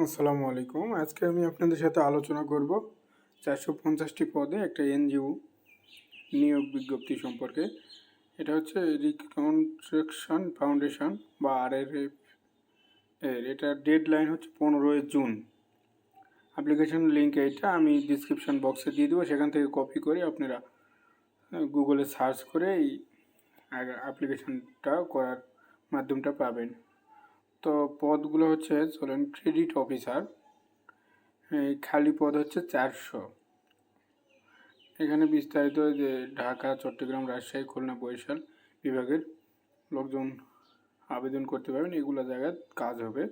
আসসালামু আলাইকুম। আজকে আমি আপনাদের সাথে আলোচনা করব চারশো পঞ্চাশটি পদে একটা এনজিও নিয়োগ বিজ্ঞপ্তি সম্পর্কে। এটা হচ্ছে রিকনস্ট্রাকশন ফাউন্ডেশন বা আর এর। এটার ডেড লাইন হচ্ছে পনেরোই জুন। অ্যাপ্লিকেশন লিঙ্ক এইটা আমি ডিসক্রিপশন বক্সে দিয়ে দেবো। সেখান থেকে কপি করে আপনারা গুগলে সার্চ করে এই অ্যাপ্লিকেশনটা করার মাধ্যমটা পাবেন। তো পদগুলো হচ্ছে চলেন ক্রেডিট অফিসার খালি পদ হচ্ছে চারশো। এখানে বিস্তারিত যে ঢাকা, চট্টগ্রাম, রাজশাহী, খুলনা, বরিশাল বিভাগের লোকজন আবেদন করতে পারবেন, এগুলো জায়গায় কাজ হবে।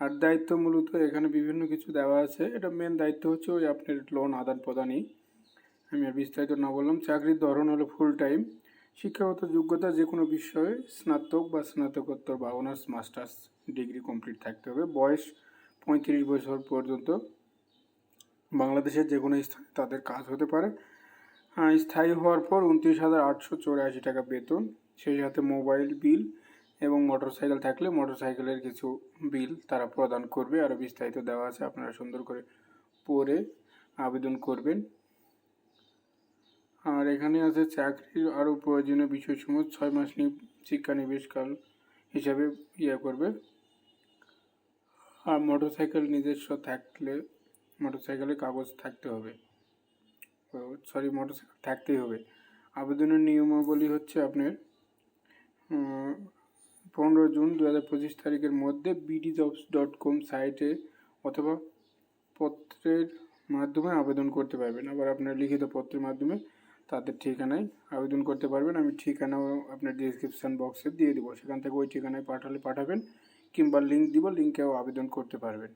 আর দায়িত্ব মূলত এখানে বিভিন্ন কিছু দেওয়া আছে। এটা মেন দায়িত্ব হচ্ছে ওই আপনার লোন আদান প্রদানই আমি আর বিস্তারিত না বললাম, চাকরির ধরন হলো ফুল টাইম শিক্ষাগত যোগ্যতা যে কোনো বিষয়ে স্নাতক বা স্নাতকোত্তর বা অনার্স, মাস্টার্স ডিগ্রি কমপ্লিট থাকতে হবে। বয়স পঁয়ত্রিশ বছর পর্যন্ত বাংলাদেশের যে কোনো স্থানে তাদের কাজ হতে পারে। স্থায়ী হওয়ার পর উনত্রিশ হাজার আটশো চৌরাশি টাকা বেতন, সেই সাথে মোবাইল বিল এবং মোটরসাইকেল থাকলে মোটরসাইকেলের কিছু বিল তারা প্রদান করবে। আরও বিস্তারিত দেওয়া আছে, আপনারা সুন্দর করে পড়ে আবেদন করবেন। আর এখানে আছে চাকরির আরও প্রয়োজনীয় বিষয়সমূহ ছয় মাস শিক্ষানিবেশকাল হিসাবে ইয়ে করবে। আর মোটরসাইকেল নিজস্ব থাকলে মোটর মোটরসাইকেলের কাগজ থাকতে হবে। সরি মোটরসাইকেল থাকতেই হবে। আবেদনের নিয়মাবলী হচ্ছে আপনার পনেরো জুন দু হাজার পঁচিশ তারিখের মধ্যে বিডি জবস ডট কম সাইটে অথবা পত্রের মাধ্যমে আবেদন করতে পারবেন। আবার আপনার লিখিত পত্রের মাধ্যমে তাদের ঠিকানায় আবেদন করতে পারবেন। আমি ঠিকানাও আপনার ডিসক্রিপশান বক্সে দিয়ে দেবো। সেখান থেকে ওই ঠিকানায় পাঠালে পাঠাবেন কিংবা লিঙ্ক দিব লিঙ্কেও আবেদন করতে পারবেন।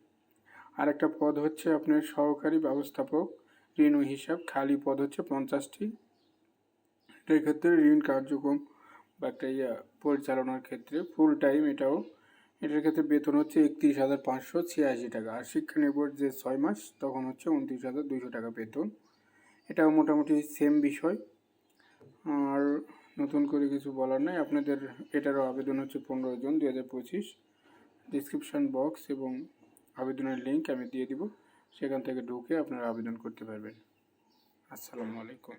আরেকটা পদ হচ্ছে আপনার সহকারী ব্যবস্থাপক ঋণ হিসাব। খালি পদ হচ্ছে পঞ্চাশটি। এটার ক্ষেত্রে ঋণ কার্যক্রম বা একটা ইয়া পরিচালনার ক্ষেত্রে ফুল টাইম এটাও, এটার ক্ষেত্রে বেতন হচ্ছে একত্রিশ হাজার পাঁচশো ছিয়াশি টাকা। আর শিক্ষা নির্ভর যে ছয় মাস, তখন হচ্ছে উনত্রিশ হাজার দুশো টাকা বেতন। এটাও মোটামুটি সেম বিষয়। আর নতুন করে কিছু বলার নাই। আপনাদের এটারও আবেদন হচ্ছে পনেরো জুন দু হাজার পঁচিশ। ডিসক্রিপশান বক্স এবং আবেদনের লিঙ্ক আমি দিয়ে দিব। সেখান থেকে ঢুকে আপনারা আবেদন করতে পারবেন। আসসালামু আলাইকুম।